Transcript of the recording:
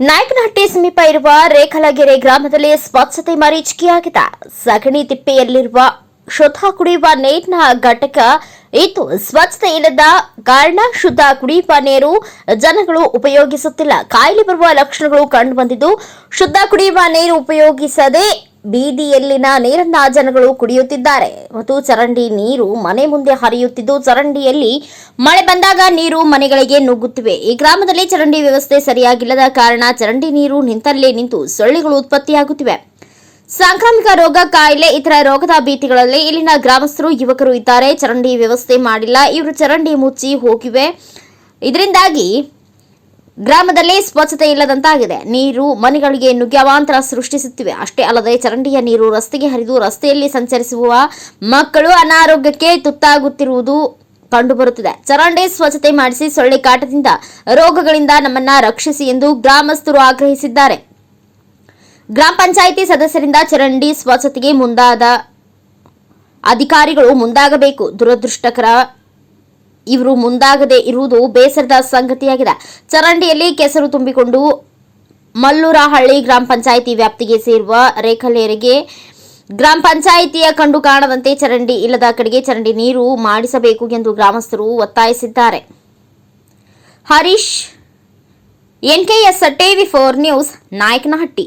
ನಾಯಕನಹಟ್ಟಿ ಸಮೀಪ ಇರುವ ರೇಖಲಗೆರೆ ಗ್ರಾಮದಲ್ಲಿ ಸ್ವಚ್ಛತೆ ಮರೀಚಿಕೆಯಾಗಿದೆ ಸಗಣಿ ತಿಪ್ಪೆಯಲ್ಲಿರುವ ಶುದ್ಧ ಕುಡಿಯುವ ನೀರಿನ ಘಟಕ ಇತ್ತು ಸ್ವಚ್ಛತೆ ಇಲ್ಲದ ಕಾರಣ ಶುದ್ಧ ಕುಡಿಯುವ ನೀರು ಜನಗಳು ಉಪಯೋಗಿಸುತ್ತಿಲ್ಲ. ಕಾಯಿಲೆ ಬರುವ ಲಕ್ಷಣಗಳು ಕಂಡುಬಂದಿದ್ದು, ಶುದ್ಧ ಕುಡಿಯುವ ನೀರು ಉಪಯೋಗಿಸದೆ ಬೀದಿಯಲ್ಲಿನ ನೀರನ್ನ ಜನಗಳು ಕುಡಿಯುತ್ತಿದ್ದಾರೆ. ಮತ್ತು ಚರಂಡಿ ನೀರು ಮನೆ ಮುಂದೆ ಹರಿಯುತ್ತಿದ್ದು, ಚರಂಡಿಯಲ್ಲಿ ಮಳೆ ಬಂದಾಗ ನೀರು ಮನೆಗಳಿಗೆ ನುಗ್ಗುತ್ತಿವೆ. ಈ ಗ್ರಾಮದಲ್ಲಿ ಚರಂಡಿ ವ್ಯವಸ್ಥೆ ಸರಿಯಾಗಿಲ್ಲದ ಕಾರಣ ಚರಂಡಿ ನೀರು ನಿಂತಲ್ಲೇ ನಿಂತು ಸೊಳ್ಳೆಗಳು ಉತ್ಪತ್ತಿಯಾಗುತ್ತಿವೆ. ಸಾಂಕ್ರಾಮಿಕ ರೋಗ, ಕಾಯಿಲೆ, ಇತರ ರೋಗದ ಭೀತಿಗಳಲ್ಲಿ ಇಲ್ಲಿನ ಗ್ರಾಮಸ್ಥರು, ಯುವಕರು ಇದ್ದಾರೆ. ಚರಂಡಿ ವ್ಯವಸ್ಥೆ ಮಾಡಿಲ್ಲ. ಇವರು ಚರಂಡಿ ಮುಚ್ಚಿ ಹೋಗಿವೆ. ಇದರಿಂದಾಗಿ ಗ್ರಾಮದಲ್ಲಿ ಸ್ವಚ್ಛತೆ ಇಲ್ಲದಂತಾಗಿದೆ. ನೀರು, ಮನೆಗಳಿಗೆ ನುಗ್ಗಾವಾಂತರ ಸೃಷ್ಟಿಸುತ್ತಿವೆ. ಅಷ್ಟೇ ಅಲ್ಲದೆ ಚರಂಡಿಯ ನೀರು ರಸ್ತೆಗೆ ಹರಿದು ರಸ್ತೆಯಲ್ಲಿ ಸಂಚರಿಸುವ ಮಕ್ಕಳು ಅನಾರೋಗ್ಯಕ್ಕೆ ತುತ್ತಾಗುತ್ತಿರುವುದು ಕಂಡುಬರುತ್ತಿದೆ. ಚರಂಡಿ ಸ್ವಚ್ಛತೆ ಮಾಡಿಸಿ ಸೊಳ್ಳೆ ಕಾಟದಿಂದ ರೋಗಗಳಿಂದ ನಮ್ಮನ್ನ ರಕ್ಷಿಸಿ ಎಂದು ಗ್ರಾಮಸ್ಥರು ಆಗ್ರಹಿಸಿದ್ದಾರೆ. ಗ್ರಾಮ ಪಂಚಾಯಿತಿ ಸದಸ್ಯರಿಂದ ಚರಂಡಿ ಸ್ವಚ್ಛತೆಗೆ ಮುಂದಾದ ಅಧಿಕಾರಿಗಳು ಮುಂದಾಗಬೇಕು. ದುರದೃಷ್ಟಕರ ಇವರು ಮುಂದಾಗದೆ ಇರುವುದು ಬೇಸರದ ಸಂಗತಿಯಾಗಿದೆ. ಚರಂಡಿಯಲ್ಲಿ ಕೆಸರು ತುಂಬಿಕೊಂಡು ಮಲ್ಲೂರಹಳ್ಳಿ ಗ್ರಾಮ ಪಂಚಾಯಿತಿ ವ್ಯಾಪ್ತಿಗೆ ಸೇರುವ ರೇಖಲೇರಿಗೆ ಗ್ರಾಮ ಪಂಚಾಯಿತಿಯ ಕಂಡು ಕಾಣದಂತೆ ಚರಂಡಿ ಇಲ್ಲದ ಕಡೆಗೆ ಚರಂಡಿ ನೀರು ಮಾಡಿಸಬೇಕು ಎಂದು ಗ್ರಾಮಸ್ಥರು ಒತ್ತಾಯಿಸಿದ್ದಾರೆ. Harish NKS TV four news, Nayakanahatti.